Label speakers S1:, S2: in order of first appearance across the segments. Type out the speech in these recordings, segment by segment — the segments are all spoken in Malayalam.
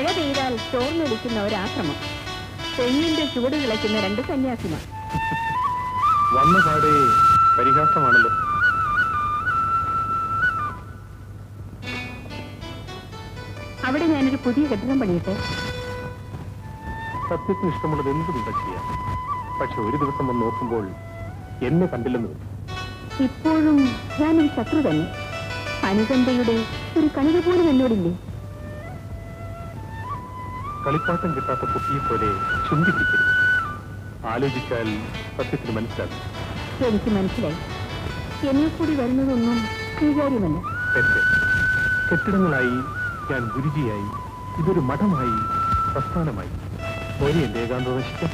S1: മഴ പെയ്താൽ ചോർന്നൊലിക്കുന്ന ഒരാശ്രമം തെങ്ങിന്റെ ചുവട് കിളയ്ക്കുന്ന രണ്ട് സന്യാസിമാർ.
S2: വന്ന പാടെ പരിഹാസമാണല്ലോ.
S1: അവിടെ ഞാനൊരു പുതിയ കെട്ടിടം പണിയട്ടെ?
S2: സത്യത്തിന് ഇഷ്ടമുള്ളത് എന്തും ഇവിടെ ചെയ്യാം പക്ഷെ ഒരു ദിവസം വന്ന് നോക്കുമ്പോൾ എന്നെ കണ്ടില്ലെന്ന് വരും
S1: ഇപ്പോഴും ഞാനൊരു ശത്രു തന്നെ. അനുകമ്പയുടെ ഒരു കണിക പോലും എന്നോടില്ലേ?
S2: കളിപ്പാട്ടം കിട്ടാത്ത കുട്ടിയെ പോലെ ചുണ്ടി പിടിക്കരുത് ആലോചിച്ചാൽ സത്യത്തിന് മനസ്സിലാകും.
S1: എനിക്ക് മനസ്സിലായി. എന്നെ കൂടി വരുന്നതൊന്നും സ്വീകാര്യമല്ല.
S2: തെറ്റ്. കെട്ടിടങ്ങളായി ഞാൻ ഗുരുജിയായി. ഇതൊരു മഠമായി പ്രസ്ഥാനമായി. പോലെ എന്റെ ഏകാന്ത നശിക്കാം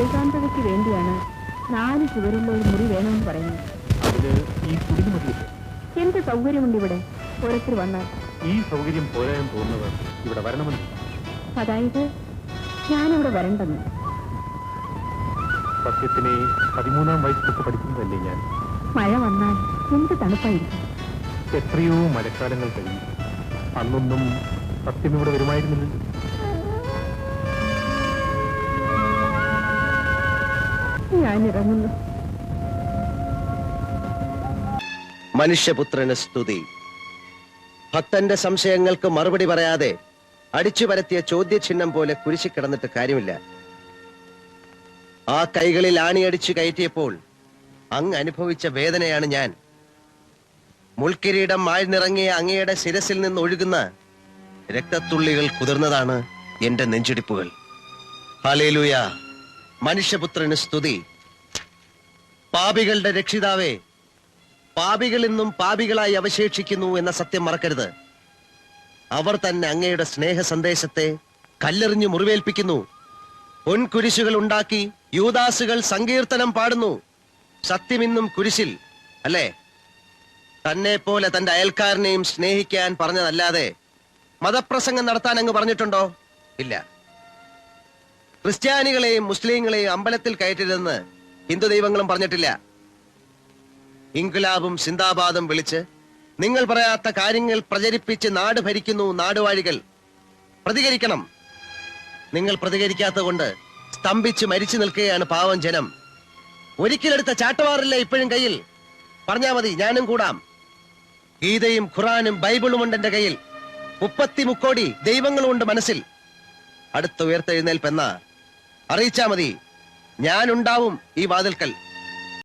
S1: ഏകാന്തതയ്ക്ക് വേണ്ടിയാണ് നാല് ചുവരുള്ള ഒരു മുറി വേണമെന്ന് പറയുന്നത്.
S2: അതിന് ഈ കുടിന് മതിയില്ല?
S1: എന്ത് സൗകര്യമുണ്ട് ഇവിടെ? ഓരോരുത്തർ വന്നാൽ.
S2: ഈ സൗകര്യം പോരായെന്ന് തോന്നുന്നത് ഇവിടെ വരണമെന്ന്.
S1: അതായത് ഞാനിവിടെ വരണ്ടെന്ന്.
S2: സത്യത്തിനെ പതിമൂന്നാം വയസ്സിലൊക്കെ പഠിക്കുന്നതല്ലേ ഞാൻ?
S1: മഴ വന്നാൽ എന്ത് തണുപ്പായിരിക്കും?
S2: എത്രയോ മഴക്കാലങ്ങൾ കഴിഞ്ഞു. അന്നൊന്നും സത്യം ഇവിടെ വരുമായിരുന്നില്ലല്ലോ.
S1: ഞാനിറങ്ങുന്നു.
S3: മനുഷ്യപുത്രന് സ്തുതി. ഭക്തന്റെ സംശയങ്ങൾക്ക് മറുപടി പറയാതെ അടിച്ചു പരത്തിയ ചോദ്യചിഹ്നം പോലെ കുരിശി കിടന്നിട്ട് കാര്യമില്ല. ആ കൈകളിൽ ആണിയടിച്ചു കയറ്റിയപ്പോൾ അങ്ങ് അനുഭവിച്ച വേദനയാണ് ഞാൻ. മുൾക്കിരീടം ആഴ്ന്നിറങ്ങിയ അങ്ങയുടെ ശിരസിൽ നിന്ന് ഒഴുകുന്ന രക്തത്തുള്ളികൾ കുതിർന്നതാണ് എന്റെ നെഞ്ചിടിപ്പുകൾ. ഹലേലുയ മനുഷ്യപുത്രന് സ്തുതി. പാപികളുടെ രക്ഷിതാവേ പാപികൾ ഇന്നും പാപികളായി അവശേഷിക്കുന്നു എന്ന സത്യം മറക്കരുത്. അവർ തന്നെ അങ്ങയുടെ സ്നേഹ സന്ദേശത്തെ കല്ലെറിഞ്ഞു മുറിവേൽപ്പിക്കുന്നു. പൊൻകുരിശുകൾ ഉണ്ടാക്കി യൂദാസുകൾ സങ്കീർത്തനം പാടുന്നു. സത്യമിന്നും കുരിശിൽ അല്ലേ? തന്നെ പോലെ തന്റെ അയൽക്കാരനെയും സ്നേഹിക്കാൻ പറഞ്ഞതല്ലാതെ മതപ്രസംഗം നടത്താൻ അങ്ങ് പറഞ്ഞിട്ടുണ്ടോ? ഇല്ല. ക്രിസ്ത്യാനികളെയും മുസ്ലിങ്ങളെയും അമ്പലത്തിൽ കയറ്റരുതെന്ന് ഹിന്ദു ദൈവങ്ങളും പറഞ്ഞിട്ടില്ല. ഇൻകുലാബും സിന്ദാബാദും വിളിച്ച് നിങ്ങൾ പറയാത്ത കാര്യങ്ങൾ പ്രചരിപ്പിച്ച് നാട് ഭരിക്കുന്നു നാടുവാഴികൾ. പ്രതികരിക്കണം. നിങ്ങൾ പ്രതികരിക്കാത്തത് കൊണ്ട് സ്തംഭിച്ച് മരിച്ചു നിൽക്കുകയാണ് പാവം ജനം. ഒരിക്കലെടുത്ത ചാട്ടവാറില്ല ഇപ്പോഴും കയ്യിൽ. പറഞ്ഞാ മതി ഞാനും കൂടാം. ഗീതയും ഖുറാനും ബൈബിളും ഉണ്ട് എന്റെ കയ്യിൽ. മുപ്പത്തി മുക്കോടി ദൈവങ്ങളും ഉണ്ട് മനസ്സിൽ. അടുത്ത ഉയർത്തെഴുന്നേൽപ്പെന്ന. അറിയിച്ചാ മതി ഞാനുണ്ടാവും ഈ വാതിൽക്കൽ.